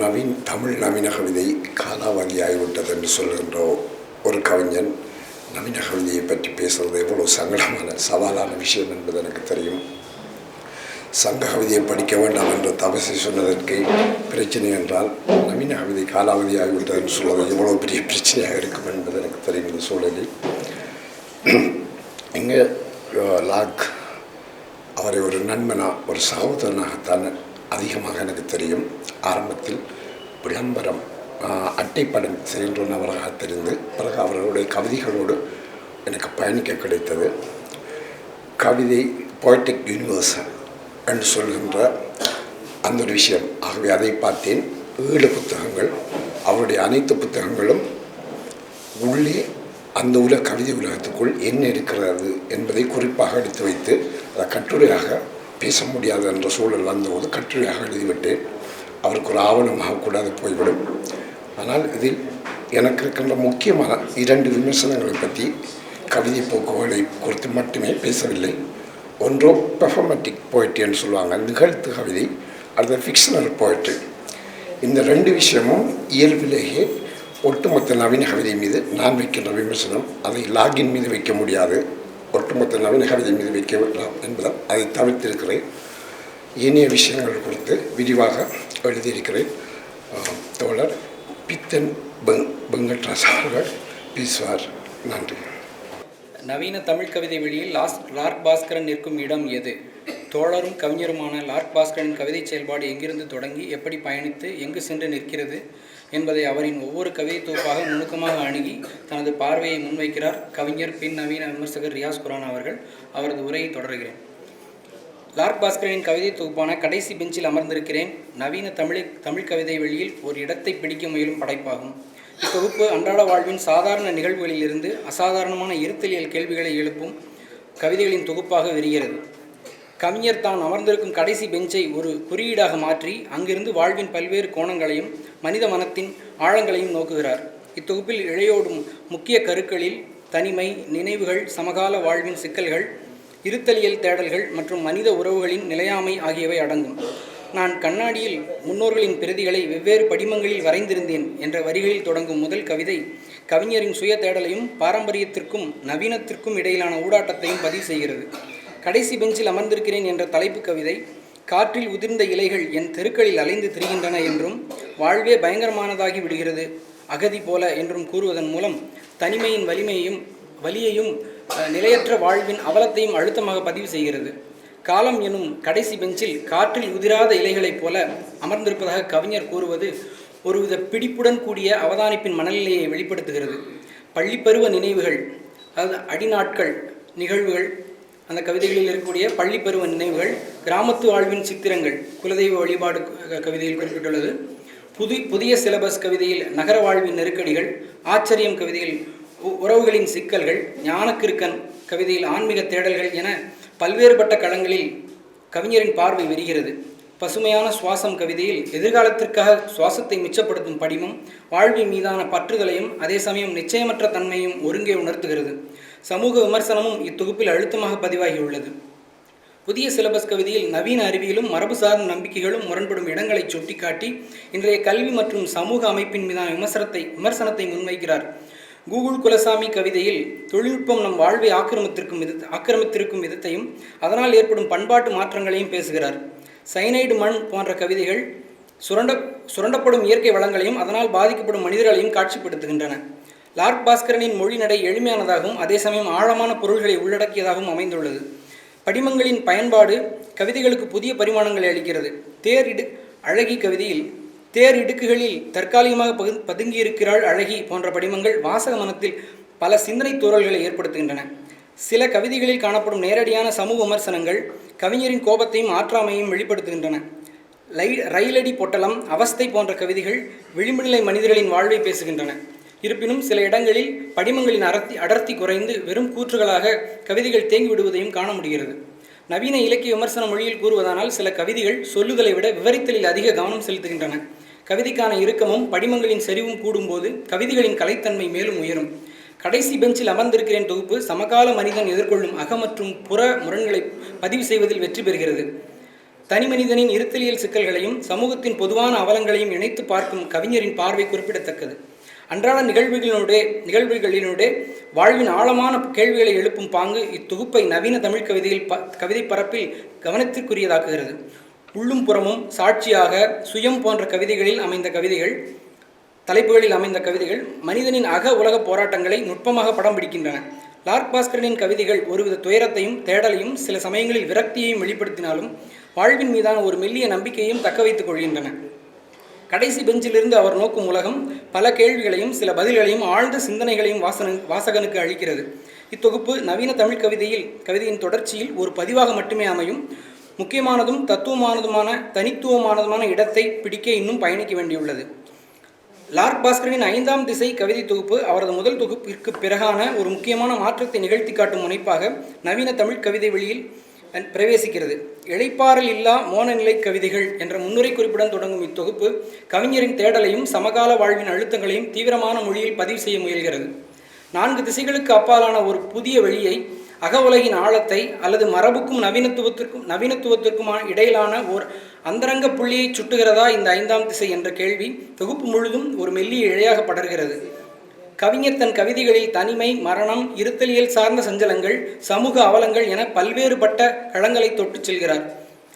நவீன் தமிழ் நவீன கவிதை காலாவதியாகிவிட்டது என்று சொல்கின்ற ஒரு கவிஞன். நவீன கவிதையை பற்றி பேசுவது எவ்வளோ சங்கடமான சவாலான விஷயம் என்பது எனக்கு தெரியும். சங்க கவிதையை படிக்க வேண்டாம் என்று தபசை சொன்னதற்கு பிரச்சனை என்றால் நவீன கவிதை காலாவதியாகிவிட்டது என்று சொல்வது எவ்வளோ பெரிய பிரச்சனையாக இருக்கும் என்பது எனக்கு தெரியும் இந்த சூழலில். இங்கே லாக் அவரை ஒரு நண்பனாக ஒரு சகோதரனாகத்தான் அதிகமாக எனக்கு தெரியும். ஆரம்பத்தில் விளம்பரம் அட்டைப்படம் செய்கின்ற தெரிந்து பிறகு அவர்களுடைய கவிதைகளோடு எனக்கு பயணிக்க கிடைத்தது. கவிதை poetic யூனிவர்ஸ் என்று சொல்கின்ற அந்த ஒரு விஷயம். ஆகவே அதை பார்த்தேன். ஏழு புத்தகங்கள் அவருடைய அனைத்து புத்தகங்களும் உள்ளே அந்த உலக கவிதை உலகத்துக்குள் என்ன இருக்கிறது என்பதை குறிப்பாக எடுத்து வைத்து அதை கட்டுரையாக பேச முடியாது என்ற சூழல் வந்தபோது கட்டுரையாக எழுதிவிட்டேன். அவருக்கு ஒரு ஆவணமாக கூட அது போய்விடும். ஆனால் இதில் எனக்கு இருக்கின்ற முக்கியமான இரண்டு விமர்சனங்களை பற்றி கவிதை போக்குகளை குறித்து மட்டுமே பேசவில்லை. ஒன்றோ பெஃபமெட்டிக் போய்ட்ரி என்று சொல்லுவாங்க நிகழ்த்து கவிதை அடுத்த ஃபிக்ஷனல் போய்ட்ரி இந்த ரெண்டு விஷயமும் இயல்பிலேயே ஒட்டுமொத்த நவீன கவிதை மீது நான் வைக்கின்ற விமர்சனம் அதை லாகின் மீது வைக்க முடியாது. ஒட்டுமொத்த நவீன கவிதை மீது வைக்கலாம் என்பதால் அதை தவிர்த்திருக்கிறேன். இனிய விஷயங்கள் குறித்து விரிவாக எழுதியிருக்கிறேன். தோழர் பித்தன் பெங் பெங்கட்ராசா அவர்கள் பேசுவார். நன்றி. நவீன தமிழ் கவிதை வெளியில் லாஸ் லார்க் பாஸ்கரன் நிற்கும் இடம் எது? தோழரும் கவிஞருமான லார்க் பாஸ்கரன் கவிதை செயல்பாடு எங்கிருந்து தொடங்கி எப்படி பயணித்து எங்கு சென்று நிற்கிறது? என்பதை அவரின் ஒவ்வொரு கவிதை தொகுப்பாக நுணுக்கமாக அணுகி தனது பார்வையை முன்வைக்கிறார் கவிஞர் பின் நவீன விமர்சகர் ரியாஸ் குரான் அவர்கள். அவரது உரையை தொடர்கிறேன். லார்க் பாஸ்கரின் கவிதை தொகுப்பான கடைசி பெஞ்சில் அமர்ந்திருக்கிறேன். நவீன தமிழ் தமிழ் கவிதை வெளியில் ஒரு இடத்தை பிடிக்க முயலும் படைப்பாகும். இத்தொகுப்பு அன்றாட வாழ்வின் சாதாரண நிகழ்வுகளிலிருந்து அசாதாரணமான இருத்தலியல் கேள்விகளை எழுப்பும் கவிதைகளின் தொகுப்பாக விரிகிறது. கவிஞர் தான் அமர்ந்திருக்கும் கடைசி பெஞ்சை ஒரு குறியீடாக மாற்றி அங்கிருந்து வாழ்வின் பல்வேறு கோணங்களையும் மனித மனத்தின் ஆழங்களையும் நோக்குகிறார். இத்தொகுப்பில் இழையோடும் முக்கிய கருக்களில் தனிமை நினைவுகள் சமகால வாழ்வின் சிக்கல்கள் இருத்தலியல் தேடல்கள் மற்றும் மனித உறவுகளின் நிலையாமை ஆகியவை அடங்கும். நான் கண்ணாடியில் முன்னோர்களின் பிரதிகளை வெவ்வேறு படிமங்களில் வரைந்திருந்தேன் என்ற வரிகளில் தொடங்கும் முதல் கவிதை கவிஞரின் சுய தேடலையும் பாரம்பரியத்திற்கும் நவீனத்திற்கும் இடையிலான ஊடாட்டத்தையும் பதிவு செய்கிறது. கடைசி பெஞ்சில் அமர்ந்திருக்கிறேன் என்ற தலைப்பு கவிதை காற்றில் உதிர்ந்த இலைகள் என் தெருக்களில் அலைந்து திரிகின்றன என்றும் வாழ்வே பயங்கரமானதாகி விடுகிறது அகதி போல என்றும் கூறுவதன் மூலம் தனிமையின் வலிமையையும் வலியையும் நிலையற்ற வாழ்வின் அவலத்தையும் அழுத்தமாக பதிவு செய்கிறது. காலம் எனும் கடைசி பெஞ்சில் காற்றில் உதிராத இலைகளைப் போல அமர்ந்திருப்பதாக கவிஞர் கூறுவது ஒருவித பிடிப்புடன் கூடிய அவதானிப்பின் மனநிலையை வெளிப்படுத்துகிறது. பள்ளிப்பருவ நினைவுகள் அதாவது அடிநாட்கள் நிகழ்வுகள் அந்த கவிதைகளில் இருக்கக்கூடிய பள்ளிப்பருவ நினைவுகள் கிராமத்து வாழ்வின் சித்திரங்கள் குலதெய்வ வழிபாடு கவிதையில் குறிப்பிட்டுள்ளது. புது புதிய சிலபஸ் கவிதையில் நகர வாழ்வின் நெருக்கடிகள் ஆச்சரியம் கவிதையில் உ- உறவுகளின் சிக்கல்கள் ஞானக்கிருக்கன் கவிதையில் ஆன்மீக தேடல்கள் என பல்வேறுபட்ட களங்களில் கவிஞரின் பார்வை விரிகிறது. பசுமையான சுவாசம் கவிதையில் எதிர்காலத்திற்காக சுவாசத்தை மிச்சப்படுத்தும் படிமம் வாழ்வின் மீதான பற்றுதலையும் அதே சமயம் நிச்சயமற்ற தன்மையும் ஒருங்கே உணர்த்துகிறது. சமூக விமர்சனமும் இத்தொகுப்பில் அழுத்தமாக பதிவாகியுள்ளது. புதிய சிலபஸ் கவிதையில் நவீன அறிவியலும் மரபு சார்ந்த நம்பிக்கைகளும் முரண்படும் இடங்களை சுட்டிக்காட்டி இன்றைய கல்வி மற்றும் சமூக அமைப்பின் மீதான விமர்சனத்தை விமர்சனத்தை முன்வைக்கிறார். கூகுள் குலசாமி கவிதையில் தொழில்நுட்பம் நம் வாழ்வை ஆக்கிரமித்திருக்கும் வித ஆக்கிரமித்திருக்கும் விதத்தையும் அதனால் ஏற்படும் பண்பாட்டு மாற்றங்களையும் பேசுகிறார். சைனைடு மண் போன்ற கவிதைகள் சுரண்ட சுரண்டப்படும் இயற்கை வளங்களையும் அதனால் பாதிக்கப்படும் மனிதர்களையும் காட்சிப்படுத்துகின்றன. லார்க் பாஸ்கரனின் மொழி நடை எளிமையானதாகவும் அதே சமயம் ஆழமான பொருள்களை உள்ளடக்கியதாகவும் அமைந்துள்ளது. படிமங்களின் பயன்பாடு கவிதைகளுக்கு புதிய பரிமாணங்களை அளிக்கிறது. தேர் இடு அழகி கவிதையில் தேர் இடுக்குகளில் தற்காலிகமாக பகு பதுங்கியிருக்கிறாள் அழகி போன்ற படிமங்கள் வாசக மனத்தில் பல சிந்தனை தூறல்களை ஏற்படுத்துகின்றன. சில கவிதைகளில் காணப்படும் நேரடியான சமூக விமர்சனங்கள் கவிஞரின் கோபத்தையும் ஆற்றாமையும் வெளிப்படுத்துகின்றன. லை ரயிலடி பொட்டலம் அவஸ்தை போன்ற கவிதைகள் விளிம்புநிலை மனிதர்களின் வாழ்வை பேசுகின்றன. இருப்பினும் சில இடங்களில் படிமங்களின் அடர்த்தி அடர்த்தி குறைந்து வெறும் கூற்றுகளாக கவிதைகள் தேங்கி விடுவதையும் காண முடிகிறது. நவீன இலக்கிய விமர்சன மொழியில் கூறுவதானால் சில கவிதைகள் சொல்லுதலை விட விவரித்தலில் அதிக கவனம் செலுத்துகின்றன. கவிதைக்கான இறுக்கமும் படிமங்களின் செறிவும் கூடும்போது கவிதைகளின் கலைத்தன்மை மேலும் உயரும். கடைசி பெஞ்சில் அமர்ந்திருக்கிறேன் தொகுப்பு சமகால மனிதன் எதிர்கொள்ளும் அக மற்றும் புற முரண்களை பதிவு செய்வதில் வெற்றி பெறுகிறது. தனிமனிதனின் இருத்தலியல் சிக்கல்களையும் சமூகத்தின் பொதுவான அவலங்களையும் இணைத்து பார்க்கும் கவிஞரின் பார்வை குறிப்பிடத்தக்கது. அன்றாட நிகழ்வுகளினுடைய நிகழ்வுகளினுடைய வாழ்வின் ஆழமான கேள்விகளை எழுப்பும் பாங்கு இத்தொகுப்பை நவீன தமிழ் கவிதையில் ப கவிதை பரப்பில் கவனத்திற்குரியதாக்குகிறது. உள்ளும் புறமும் சாட்சியாக சுயம் போன்ற கவிதைகளில் அமைந்த கவிதைகள் தலைப்புகளில் அமைந்த கவிதைகள் மனிதனின் அக உலக போராட்டங்களை நுட்பமாக படம் பிடிக்கின்றன. லார்க் பாஸ்கரனின் கவிதைகள் ஒருவித துயரத்தையும் தேடலையும் சில சமயங்களில் விரக்தியையும் வெளிப்படுத்தினாலும் வாழ்வின் மீதான ஒரு மெல்லிய நம்பிக்கையையும் தக்க வைத்துக் கொள்கின்றன. கடைசி பெஞ்சிலிருந்து அவர் நோக்கும் உலகம் பல கேள்விகளையும் சில பதில்களையும் ஆழ்ந்த சிந்தனைகளையும் வாசன வாசகனுக்கு அளிக்கிறது. இத்தொகுப்பு நவீன தமிழ் கவிதையில் கவிதையின் தொடர்ச்சியில் ஒரு பதிவாக மட்டுமே அமையும். முக்கியமானதும் தத்துவமானதுமான தனித்துவமானதுமான இடத்தை பிடிக்க இன்னும் பயணிக்க வேண்டியுள்ளது. லார்க் பாஸ்கரின் ஐந்தாம் திசை கவிதை தொகுப்பு அவரது முதல் தொகுப்பிற்கு பிறகான ஒரு முக்கியமான மாற்றத்தை நிகழ்த்தி காட்டும் முனைப்பாக நவீன தமிழ் கவிதை வெளியில் பிரவேசிக்கிறது. இழைப்பாறல் இல்லா மோனநிலை கவிதைகள் என்ற முன்னுரை குறிப்புடன் தொடங்கும் இத்தொகுப்பு கவிஞரின் தேடலையும் சமகால வாழ்வின் அழுத்தங்களையும் தீவிரமான மொழியில் பதிவு செய்ய முயல்கிறது. நான்கு திசைகளுக்கு அப்பாலான ஒரு புதிய வழியை அக உலகின் ஆழத்தை அல்லது மரபுக்கும் நவீனத்துவத்திற்கும் நவீனத்துவத்திற்குமான இடையிலான ஓர் அந்தரங்க புள்ளியை சுட்டுகிறதா இந்த ஐந்தாம் திசை என்ற கேள்வி தொகுப்பு முழுதும் ஒரு மெல்லிய இழையாக படர்கிறது. கவிஞர் தன் கவிதைகளில் தனிமை மரணம் இருத்தலியல் சார்ந்த சஞ்சலங்கள் சமூக அவலங்கள் என பல்வேறுபட்ட களங்களை தொட்டுச் செல்கிறார்.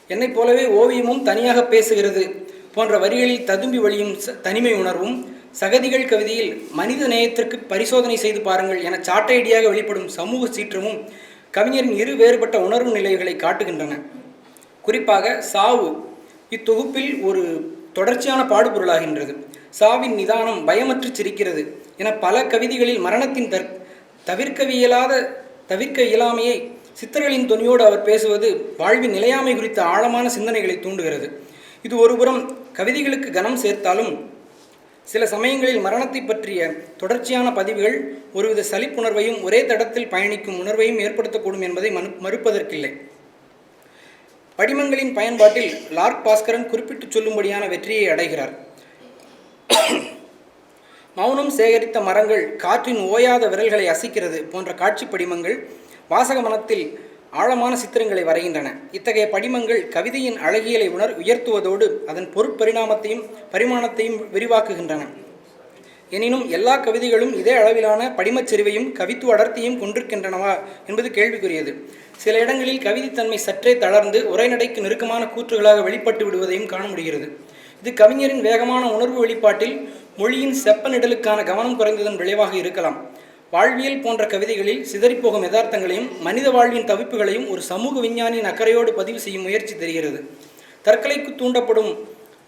என்னைப் போலவே ஓவியமும் தனியாக பேசுகிறது போன்ற வரிகளில் ததும்பி வழியும் ச- தனிமை உணர்வும் சகதிகள் கவிதையில் மனித நேயத்திற்கு பரிசோதனை செய்து பாருங்கள் என சாட்டையடியாக வெளிப்படும் சமூக சீற்றமும் கவிஞரின் இரு வேறுபட்ட உணர்வு நிலைகளை காட்டுகின்றன. குறிப்பாக சாவு இத்தொகுப்பில் ஒரு தொடர்ச்சியான பாடுபொருளாகின்றது. சாவின் நிதானம் பயமற்று சிரிக்கிறது என பல கவிதைகளில் மரணத்தின் தற் தவிர்க்கவியலாத தவிர்க்க இயலாமையை சித்தர்களின் துணியோடு அவர் பேசுவது வாழ்வின் நிலையாமை குறித்த ஆழமான சிந்தனைகளை தூண்டுகிறது. இது ஒருபுறம் கவிதைகளுக்கு கனம் சேர்த்தாலும் சில சமயங்களில் மரணத்தை பற்றிய தொடர்ச்சியான பதிவுகள் ஒருவித சலிப்புணர்வையும் ஒரே தடத்தில் பயணிக்கும் உணர்வையும் ஏற்படுத்தக்கூடும் என்பதை மறு மறுப்பதற்கில்லை. படிமங்களின் பயன்பாட்டில் லார்க் பாஸ்கரன் குறிப்பிட்டுச் சொல்லும்படியான வெற்றியை அடைகிறார். மௌனம் சேகரித்த மரங்கள் காற்றின் ஓயாத விரல்களை அசைக்கிறது போன்ற காட்சி படிமங்கள் வாசக மனத்தில் ஆழமான சித்திரங்களை வரைகின்றன. இத்தகைய படிமங்கள் கவிதையின் அழகியலை உணர் உயர்த்துவதோடு அதன் பொருட்பரிணாமத்தையும் பரிமாணத்தையும் விரிவாக்குகின்றன. எனினும் எல்லா கவிதைகளும் இதே அளவிலான படிமச் செறிவையும் கவித்துவ அடர்த்தியும் கொண்டிருக்கின்றனவா என்பது கேள்விக்குரியது. சில இடங்களில் கவிதைத்தன்மை சற்றே தளர்ந்து உரைநடைக்கு நெருக்கமான கூற்றுகளாக வெளிப்பட்டு விடுவதையும் காண முடிகிறது. இது கவிஞரின் வேகமான உணர்வு வெளிப்பாட்டில் மொழியின் செப்பனிடலுக்கான கவனம் குறைந்ததன் விளைவாக இருக்கலாம். வாழ்வியல் போன்ற கவிதைகளில் சிதறிப்போகும் யதார்த்தங்களையும் மனித வாழ்வின் தவிப்புகளையும் ஒரு சமூக விஞ்ஞானியின் அக்கறையோடு பதிவு செய்யும் முயற்சி தெரிகிறது. தற்கொலைக்கு தூண்டப்படும்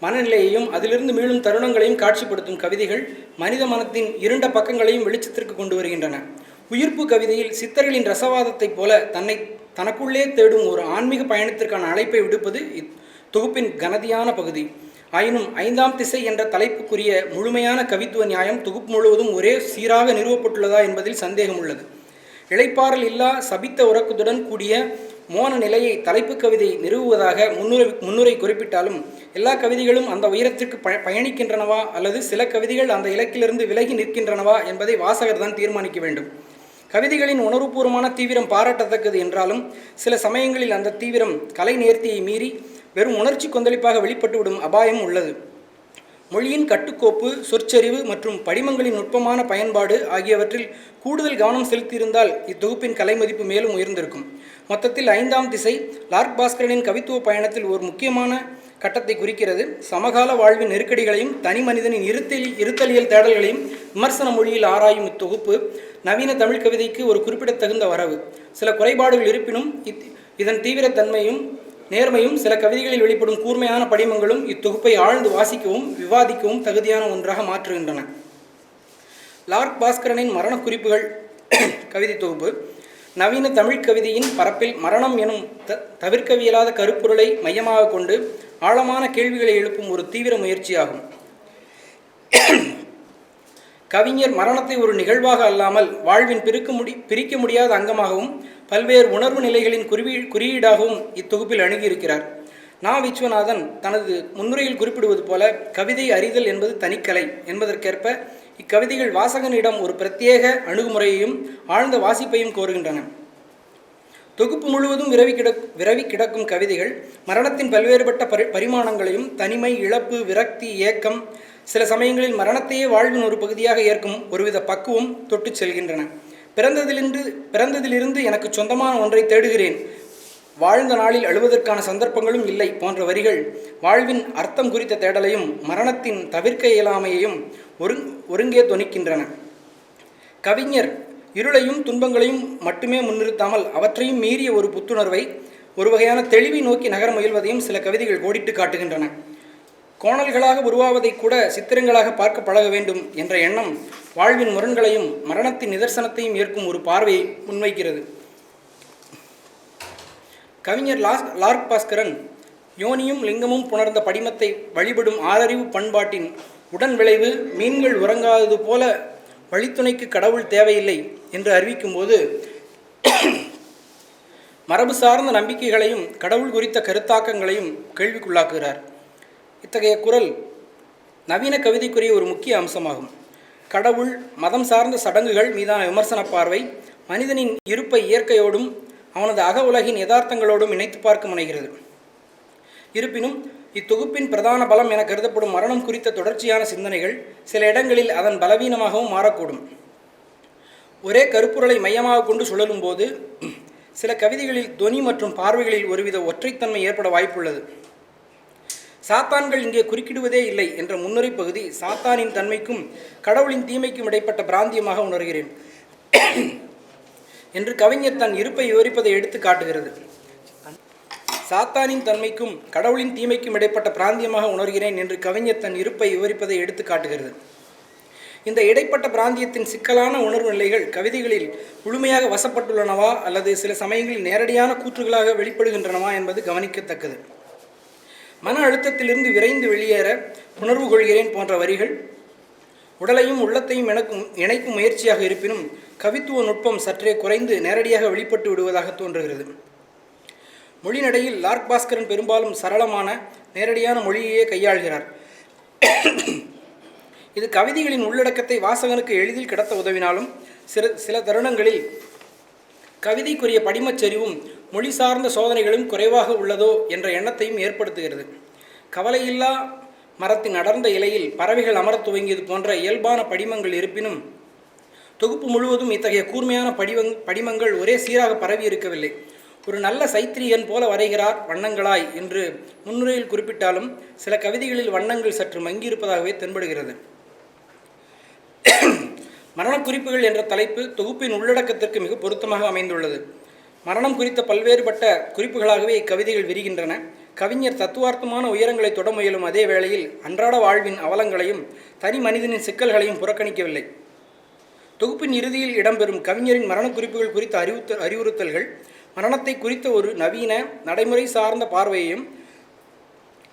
மனநிலையையும் அதிலிருந்து மீளும் தருணங்களையும் காட்சிப்படுத்தும் கவிதைகள் மனித மனத்தின் இருண்ட பக்கங்களையும் வெளிச்சத்திற்கு கொண்டு வருகின்றன. உயிர்ப்பு கவிதையில் சித்தர்களின் ரசவாதத்தைப் போல தன்னை தனக்குள்ளே தேடும் ஒரு ஆன்மீக பயணத்திற்கான அழைப்பை விடுப்பது இத்தொகுப்பின் கனதியான பகுதி. ஆயினும் ஐந்தாம் திசை என்ற தலைப்புக்குரிய முழுமையான கவித்துவ நியாயம் தொகுப்பு முழுவதும் ஒரே சீராக நிறுவப்பட்டுள்ளதா என்பதில் சந்தேகம் உள்ளது இழைப்பாறல் இல்லா சபித்த உறக்கத்துடன் கூடிய மோன நிலையை தலைப்பு கவிதை நிறுவுவதாக முன்னுரை முன்னுரை குறிப்பிட்டாலும் எல்லா கவிதைகளும் அந்த உயரத்திற்கு ப பயணிக்கின்றனவா அல்லது சில கவிதைகள் அந்த இலக்கிலிருந்து விலகி நிற்கின்றனவா என்பதை வாசகர் தான் தீர்மானிக்க வேண்டும். கவிதைகளின் உணர்வுபூர்வமான தீவிரம் பாராட்டத்தக்கது என்றாலும் சில சமயங்களில் அந்த தீவிரம் கலை நேர்த்தியை மீறி வெறும் உணர்ச்சி கொந்தளிப்பாக வெளிப்பட்டுவிடும் அபாயம் உள்ளது. மொழியின் கட்டுக்கோப்பு சொற்சரிவு மற்றும் படிமங்களின் நுட்பமான பயன்பாடு ஆகியவற்றில் கூடுதல் கவனம் செலுத்தியிருந்தால் இத்தொகுப்பின் கலைமதிப்பு மேலும் உயர்ந்திருக்கும். மொத்தத்தில் ஐந்தாம் திசை லார்க் பாஸ்கரனின் கவித்துவ பயணத்தில் ஒரு முக்கியமான கட்டத்தை குறிக்கிறது. சமகால வாழ்வின் நெருக்கடிகளையும் தனி மனிதனின் இருத்தலி இருத்தலியல் தேடல்களையும் விமர்சன மொழியில் ஆராயும் இத்தொகுப்பு நவீன தமிழ் கவிதைக்கு ஒரு குறிப்பிடத்தகுந்த வரவு. சில குறைபாடுகள் இருப்பினும் இத் இதன் தீவிரத்தன்மையும் நேர்மையும் சில கவிதைகளில் வெளிப்படும் கூர்மையான படிமங்களும் இத்தொகுப்பை ஆழ்ந்து வாசிக்கவும் விவாதிக்கவும் தகுதியான ஒன்றாக மாற்றுகின்றன. லார்க் பாஸ்கரனின் மரண குறிப்புகள் கவிதை தொகுப்பு. நவீன தமிழ் கவிதையின் பரப்பில் மரணம் எனும் த தவிர்க்கவியலாத கருப்பொருளை மையமாக கொண்டு ஆழமான கேள்விகளை எழுப்பும் ஒரு தீவிர முயற்சியாகும். கவிஞர் மரணத்தை ஒரு நிகழ்வாக அல்லாமல் வாழ்வின் பிரிக்க முடி பிரிக்க முடியாத அங்கமாகவும் பல்வேறு உணர்வு நிலைகளின் குறிவி குறியீடாகவும் இத்தொகுப்பில் அணுகியிருக்கிறார். நா. விஸ்வநாதன் தனது முன்னுரையில் குறிப்பிடுவது போல கவிதை அறிதல் என்பது தனிக்கலை என்பதற்கேற்ப இக்கவிதைகள் வாசகனிடம் ஒரு பிரத்யேக அணுகுமுறையையும் ஆழ்ந்த வாசிப்பையும் கோருகின்றன. தொகுப்பு முழுவதும் விரவி கிடக் விரவி கிடக்கும் கவிதைகள் மரணத்தின் பல்வேறுபட்ட பரி பரிமாணங்களையும் தனிமை இழப்பு விரக்தி ஏக்கம் சில சமயங்களில் மரணத்தையே வாழ்வின் ஒரு பகுதியாக ஏற்கும் ஒருவித பக்குவம் தொட்டு செல்கின்றன. பிறந்ததிலிருந்து பிறந்ததிலிருந்து எனக்கு சொந்தமான ஒன்றை தேடுகிறேன். வாழ்ந்த நாளில் அழுவதற்கான சந்தர்ப்பங்களும் இல்லை போன்ற வரிகள் வாழ்வின் அர்த்தம் குறித்த தேடலையும் மரணத்தின் தவிர்க்க இயலாமையையும் ஒருங் ஒருங்கே துணிக்கின்றன. கவிஞர் இருளையும் துன்பங்களையும் மட்டுமே முன்னிறுத்தாமல் அவற்றையும் மீறிய ஒரு புத்துணர்வை ஒரு வகையான தெளிவை நோக்கி நகர முயல்வதையும் சில கவிதைகள் கோடிட்டு காட்டுகின்றன. கோணல்களாக உருவாவதை கூட சித்திரங்களாக பார்க்க பழக வேண்டும் என்ற எண்ணம் வாழ்வின் முரண்களையும் மரணத்தின் நிதர்சனத்தையும் ஏற்கும் ஒரு பார்வையை முன்வைக்கிறது. கவிஞர் லாஸ் லார்க் பாஸ்கரன் யோனியும் லிங்கமும் புணர்ந்த படிமத்தை வழிபடும் ஆறறிவு பண்பாட்டின் உடன் விளைவு மீன்கள் உறங்காதது போல வழித்துணைக்கு கடவுள் தேவையில்லை என்று அறிவிக்கும்போது மரபு சார்ந்த நம்பிக்கைகளையும் கடவுள் குறித்த கருத்தாக்கங்களையும் கேள்விக்குள்ளாக்குகிறார். இத்தகைய குரல் நவீன கவிதைக்குரிய ஒரு முக்கிய அம்சமாகும். கடவுள் மதம் சார்ந்த சடங்குகள் மீதான விமர்சன பார்வை மனிதனின் இருப்பை இயற்கையோடும் அவனது அக உலகின் யதார்த்தங்களோடும் இணைத்து பார்க்க முனைகிறது. இருப்பினும் இத்தொகுப்பின் பிரதான பலம் என கருதப்படும் மரணம் குறித்த தொடர்ச்சியான சிந்தனைகள் சில இடங்களில் அதன் பலவீனமாகவும் மாறக்கூடும். ஒரே கருப்பொருளை மையமாக கொண்டு சுழலும் போது சில கவிதைகளில் தொனி மற்றும் பார்வைகளில் ஒருவித ஒற்றைத்தன்மை ஏற்பட வாய்ப்புள்ளது. சாத்தான்கள் இங்கே குறுக்கிடுவதே இல்லை என்ற முன்னுரை பகுதி சாத்தானின் தன்மைக்கும் கடவுளின் தீமைக்கும் இடைப்பட்ட பிராந்தியமாக உணர்கிறேன். என்று கவிஞர் தன் இருப்பை விவரிப்பதை எடுத்து காட்டுகிறது. சாத்தானின் தன்மைக்கும் கடவுளின் தீமைக்கும் இடைப்பட்ட பிராந்தியமாக உணர்கிறேன் என்று கவிஞர் தன் இருப்பை விவரிப்பதை எடுத்து காட்டுகிறது. இந்த இடைப்பட்ட பிராந்தியத்தின் சிக்கலான உணர்வு நிலைகள் கவிதைகளில் முழுமையாக வசப்பட்டுள்ளனவா அல்லது சில சமயங்களில் நேரடியான கூற்றுகளாக வெளிப்படுகின்றனவா என்பது கவனிக்கத்தக்கது. மன அழுத்தத்திலிருந்து விரைந்து வெளியேற உணர்வு கொள்கிறேன் போன்ற வரிகள். உடலையும் உள்ளத்தையும் எனக்கும் இணைக்கும் முயற்சியாக இருப்பினும் கவித்துவ நுட்பம் சற்றே குறைந்து நேரடியாக வெளிப்பட்டு விடுவதாக தோன்றுகிறது. மொழிநடையில் லார்க் பாஸ்கரன் பெரும்பாலும் சரளமான நேரடியான மொழியையே கையாள்கிறார். இது கவிதைகளின் உள்ளடக்கத்தை வாசகனுக்கு எளிதில் கடத்த உதவினாலும் சில சில தருணங்களில் கவிதைக்குரிய படிமச்சரிவும் மொழி சார்ந்த சோதனைகளும் குறைவாக உள்ளதோ என்ற எண்ணத்தையும் ஏற்படுத்துகிறது. கவலையில்லா மரத்தின் அடர்ந்த இலையில் பறவைகள் அமரத் துவங்கியது போன்ற இயல்பான படிமங்கள் இருப்பினும் தொகுப்பு முழுவதும் இத்தகைய கூர்மையான படிவங் படிமங்கள் ஒரே சீராக பரவி இருக்கவில்லை. ஒரு நல்ல சைத்திரியன் போல வரைகிறார் வண்ணங்களாய் என்று முன்னுரையில் குறிப்பிட்டாலும் சில கவிதைகளில் வண்ணங்கள் சற்று மங்கியிருப்பதாகவே தென்படுகிறது. மரணக் குறிப்புகள் என்ற தலைப்பு தொகுப்பின் உள்ளடக்கத்திற்கு மிக பொருத்தமாக அமைந்துள்ளது. மரணம் குறித்த பல்வேறுபட்ட குறிப்புகளாகவே இக்கவிதைகள் விரிகின்றன. கவிஞர் தத்துவார்த்தமான உயரங்களை தொட முயலும் அதே வேளையில் அன்றாட வாழ்வின் அவலங்களையும் தனி மனிதனின் சிக்கல்களையும் புறக்கணிக்கவில்லை. தொகுப்பின் இறுதியில் இடம்பெறும் கவிஞரின் மரணக் குறிப்புகள் குறித்த அறிவுத்த அறிவுறுத்தல்கள் மரணத்தை குறித்த ஒரு நவீன நடைமுறை சார்ந்த பார்வையையும்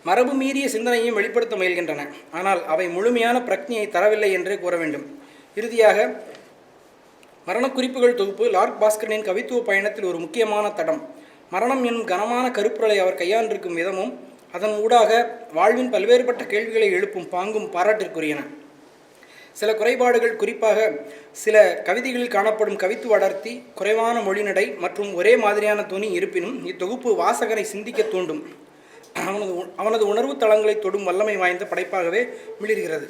மரபு மீறிய சிந்தனையும் வெளிப்படுத்த முயல்கின்றன. ஆனால் அவை முழுமையான பிரக்ஞையை தரவில்லை என்றே கூற வேண்டும். இறுதியாக மரணக்குறிப்புகள் தொகுப்பு லார்க் பாஸ்கரனின் கவித்துவ பயணத்தில் ஒரு முக்கியமான தடம். மரணம் என்னும் கனமான கருப்பொருளை அவர் கையாண்டிருக்கும் விதமும் அதன் ஊடாக வாழ்வின் பல்வேறுபட்ட கேள்விகளை எழுப்பும் பாங்கும் பாராட்டிற்குரியன. சில குறைபாடுகள் குறிப்பாக சில கவிதைகளில் காணப்படும் கவித்துவ அடர்த்தி குறைவான மொழிநடை மற்றும் ஒரே மாதிரியான துணி இருப்பினும் இத்தொகுப்பு வாசகரை சிந்திக்க தூண்டும். அவனது அவனது உணர்வு தளங்களை தொடும் வல்லமை வாய்ந்த படைப்பாகவே மிளிர்கிறது.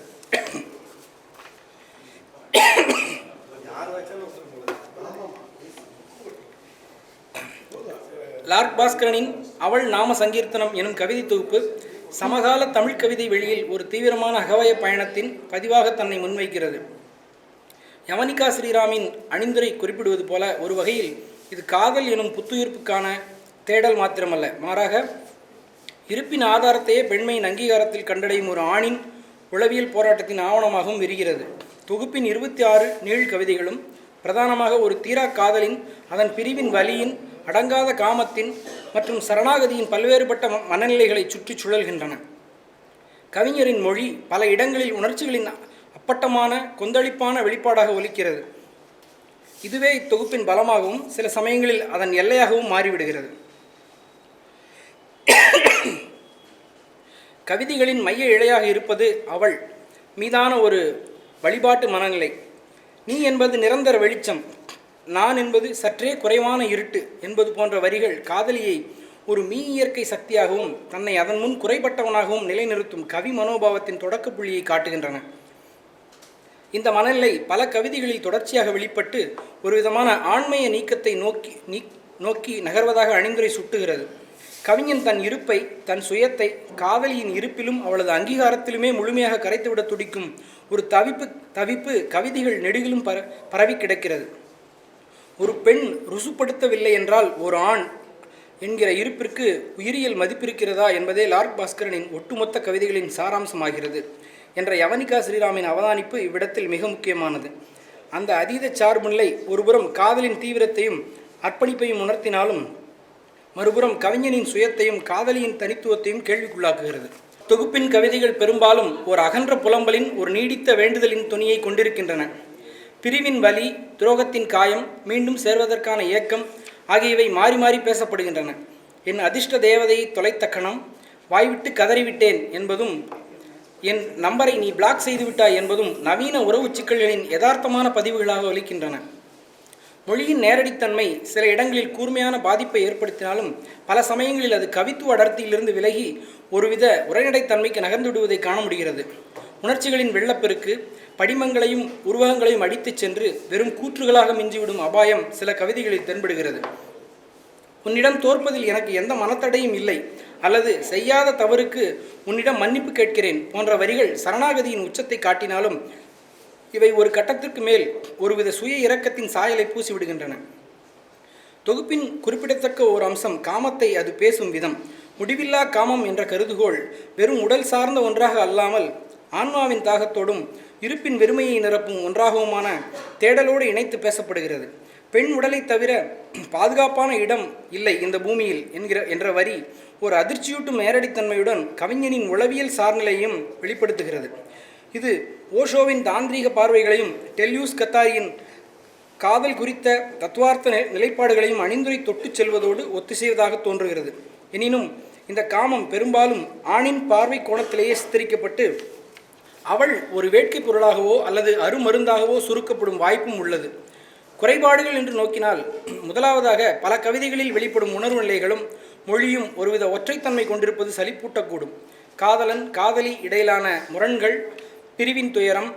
லார்க் பாஸ்கரனின் அவள் நாம சங்கீர்த்தனம் எனும் கவிதை தொகுப்பு சமகால தமிழ் கவிதை வெளியில் ஒரு தீவிரமான அகவய பயணத்தின் பதிவாக தன்னை முன்வைக்கிறது. யவனிகா ஸ்ரீராமின் அணிந்துரை குறிப்பிடுவது போல ஒரு வகையில் இது காதல் எனும் புத்துயிர்ப்புக்கான தேடல் மாத்திரமல்ல. மாறாக இருப்பின் ஆதாரத்தையே பெண்மையின் அங்கீகாரத்தில் கண்டடையும் ஒரு ஆணின் உளவியல் போராட்டத்தின் ஆவணமாகவும் விரிகிறது. தொகுப்பின் இருபத்தி ஆறு நீள் கவிதைகளும் பிரதானமாக ஒரு தீரா காதலின் அதன் பிரிவின் வலியின் அடங்காத காமத்தின் மற்றும் சரணாகதியின் பல்வேறுபட்ட மனநிலைகளை சுற்றி சுழல்கின்றன. கவிஞரின் மொழி பல இடங்களில் உணர்ச்சிகளின் அப்பட்டமான கொந்தளிப்பான வெளிப்பாடாக ஒலிக்கிறது. இதுவே இத்தொகுப்பின் பலமாகவும் சில சமயங்களில் அதன் எல்லையாகவும் மாறிவிடுகிறது. கவிதைகளின் மைய இழையாக இருப்பது அவள் மீதான ஒரு வழிபாட்டு மனநிலை. நீ என்பது நிரந்தர வெளிச்சம். நான் என்பது சற்றே குறைவான இருட்டு என்பது போன்ற வரிகள் காதலியை ஒரு மீ இயற்கை சக்தியாகவும் தன்னை அதன் முன் குறைபட்டவனாகவும் நிலைநிறுத்தும் கவி மனோபாவத்தின் தொடக்க புள்ளியை காட்டுகின்றன. இந்த மனநிலை பல கவிதைகளில் தொடர்ச்சியாக வெளிப்பட்டு ஒரு விதமான ஆண்மைய நீக்கத்தை நோக்கி நீ நோக்கி நகர்வதாக அணிந்துரை சுட்டுகிறது. கவிஞன் தன் இருப்பை தன் சுயத்தை காதலியின் இருப்பிலும் அவளது அங்கீகாரத்திலுமே முழுமையாக கரைத்துவிட துடிக்கும் ஒரு தவிப்பு தவிப்பு கவிதைகள் நெடுகிலும் பர பரவி கிடக்கிறது. ஒரு பெண் ருசுப்படுத்தவில்லை என்றால் ஒரு ஆண் என்கிற இருப்பிற்கு உயிரியல் மதிப்பிருக்கிறதா என்பதே லார்க் பாஸ்கரனின் ஒட்டுமொத்த கவிதைகளின் சாராம்சமாகிறது என்ற யவனிகா ஸ்ரீராமின் அவதானிப்பு இவ்விடத்தில் மிக முக்கியமானது. அந்த அதீத சார்புநிலை ஒருபுறம் காதலின் தீவிரத்தையும் அர்ப்பணிப்பையும் உணர்த்தினாலும் மறுபுறம் கவிஞனின் சுயத்தையும் காதலியின் தனித்துவத்தையும் கேள்விக்குள்ளாக்குகிறது. தொகுப்பின் கவிதைகள் பெரும்பாலும் ஒரு அகன்ற புலம்பலின் ஒரு நீடித்த வேண்டுதலின் துணியை கொண்டிருக்கின்றன. பிரிவின் வலி துரோகத்தின் காயம் மீண்டும் சேர்வதற்கான ஏக்கம் ஆகியவை மாறி மாறி பேசப்படுகின்றன. என் அதிர்ஷ்ட தேவதையை தொலைத்த கணம் வாய்விட்டு கதறிவிட்டேன் என்பதும் என் நம்பரை நீ பிளாக் செய்துவிட்டாய் என்பதும் நவீன உறவு சிக்கல்களின் யதார்த்தமான பதிவுகளாக ஒலிக்கின்றன. மொழியின் நேரடித்தன்மை சில இடங்களில் கூர்மையான பாதிப்பை ஏற்படுத்தினாலும் பல சமயங்களில் அது கவித்துவ அடர்த்தியிலிருந்து விலகி ஒருவித உரைநடைத்தன்மைக்கு நகர்ந்துவிடுவதை காண முடிகிறது. உணர்ச்சிகளின் வெள்ளப்பெருக்கு படிமங்களையும் உருவகங்களையும் அடித்துச் சென்று வெறும் கூற்றுகளாக மிஞ்சிவிடும் அபாயம் சில கவிதைகளில் தென்படுகிறது. உன்னிடம் தோற்பதில் எனக்கு எந்த மனத்தடையும் இல்லை அல்லது செய்யாத தவறுக்கு உன்னிடம் மன்னிப்பு கேட்கிறேன் போன்ற வரிகள் சரணாகதியின் உச்சத்தை காட்டினாலும் இவை ஒரு கட்டத்திற்கு மேல் ஒருவித சுய இரக்கத்தின் சாயலை பூசிவிடுகின்றன. தொகுப்பின் குறிப்பிடத்தக்க ஒரு அம்சம் காமத்தை அது பேசும் விதம். முடிவில்லா காமம் என்ற கருதுகோள் வெறும் உடல் சார்ந்த ஒன்றாக அல்லாமல் ஆன்மாவின் தாகத்தோடும் இருப்பின் வெறுமையை நிரப்பும் ஒன்றாகவுமான தேடலோடு இணைத்து பேசப்படுகிறது. பெண் உடலை தவிர பாதுகாப்பான இடம் இல்லை இந்த பூமியில் என்கிற என்ற வரி ஒரு அதிர்ச்சியூட்டும் நேரடித்தன்மையுடன் கவிஞனின் உளவியல் சார்நிலையும் வெளிப்படுத்துகிறது. இது ஓஷோவின் தாந்திரீக பார்வைகளையும் டெல்யூஸ் கத்தாரியின் காதல் குறித்த தத்துவார்த்த நிலைப்பாடுகளையும் அணிந்துரை தொட்டுச் செல்வதோடு ஒத்திசைவதாக தோன்றுகிறது. எனினும் இந்த காமம் பெரும்பாலும் ஆணின் பார்வை கோணத்திலேயே சித்தரிக்கப்பட்டு அவள் ஒரு வேட்கை பொருளாகவோ அல்லது அருமருந்தாகவோ சுருக்கப்படும் வாய்ப்பும் உள்ளது. குறைபாடுகள் என்று நோக்கினால் முதலாவதாக பல கவிதைகளில் வெளிப்படும் உணர்வு நிலைகளும் மொழியும் ஒருவித ஒற்றைத்தன்மை கொண்டிருப்பது சலிப்பூட்டக்கூடும். காதலன் காதலி இடையிலான முரண்கள் பிரிவின் துயரம்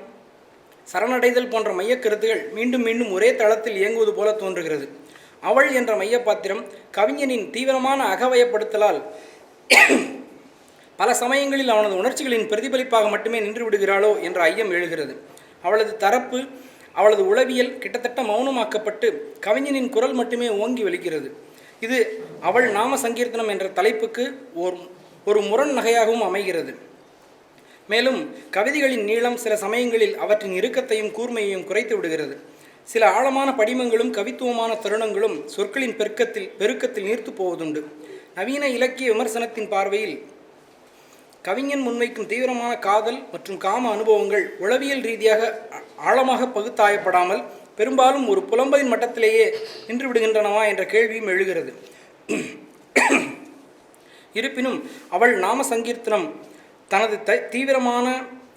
சரணடைதல் போன்ற மையக் கருத்துகள் மீண்டும் மீண்டும் ஒரே தளத்தில் இயங்குவது போல தோன்றுகிறது. அவள் என்ற மையப்பாத்திரம் கவிஞனின் தீவிரமான அகவயப்படுத்தலால் பல சமயங்களில் அவனது உணர்ச்சிகளின் பிரதிபலிப்பாக மட்டுமே நின்று விடுகிறாளோ என்ற ஐயம் எழுகிறது. அவளது தரப்பு அவளது உளவியல் கிட்டத்தட்ட மௌனமாக்கப்பட்டு கவிஞனின் குரல் மட்டுமே ஓங்கி வலிக்கிறது இது அவள் நாம சங்கீர்த்தனம் என்ற தலைப்புக்கு ஒரு ஒரு முரண் நகையாகவும் அமைகிறது. மேலும் கவிதைகளின் நீளம் சில சமயங்களில் அவற்றின் இறுக்கத்தையும் கூர்மையையும் குறைத்து விடுகிறது. சில ஆழமான படிமங்களும் கவித்துவமான தருணங்களும் சொற்களின் பெருக்கத்தில் பெருக்கத்தில் நீர்த்து போவதுண்டு. நவீன இலக்கிய விமர்சனத்தின் பார்வையில் கவிஞன் முன்வைக்கும் தீவிரமான காதல் மற்றும் காம அனுபவங்கள் உளவியல் ரீதியாக ஆழமாக பகுத்தாயப்படாமல் பெரும்பாலும் ஒரு புலம்பலின் மட்டத்திலேயே நின்று விடுகின்றனவா என்ற கேள்வியும் எழுகிறது. இருப்பினும் அவள் நாம சங்கீர்த்தனம் தனது த தீவிரமான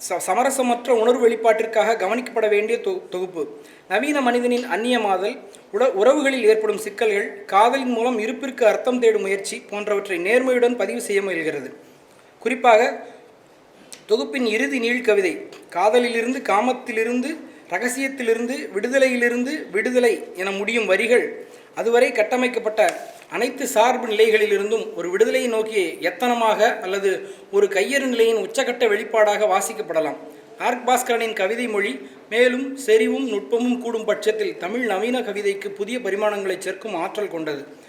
ச சமரசமற்ற உணர்வு வெளிப்பாட்டிற்காக கவனிக்கப்பட வேண்டிய தொ தொகுப்பு. நவீன மனிதனின் அந்நியமாதல் உட உறவுகளில் ஏற்படும் சிக்கல்கள் காதலின் மூலம் இருப்பிற்கு அர்த்தம் தேடும் முயற்சி போன்றவற்றை நேர்மையுடன் பதிவு செய்ய முயல்கிறது. குறிப்பாக தொகுப்பின் இறுதி நீழ்கவிதை காதலிலிருந்து காமத்திலிருந்து ரகசியத்திலிருந்து விடுதலையிலிருந்து விடுதலை என முடியும் வரிகள் அதுவரை கட்டமைக்கப்பட்ட அனைத்து சார்பு நிலைகளிலிருந்தும் ஒரு விடுதலையை நோக்கி எத்தனமாக அல்லது ஒரு கையறு நிலையின் உச்சகட்ட வெளிப்பாடாக வாசிக்கப்படலாம். ஆர்க் பாஸ்கரனின் கவிதை மொழி மேலும் செறிவும் நுட்பமும் கூடும் பட்சத்தில் தமிழ் நவீன கவிதைக்கு புதிய பரிமாணங்களை சேர்க்கும் ஆற்றல் கொண்டது.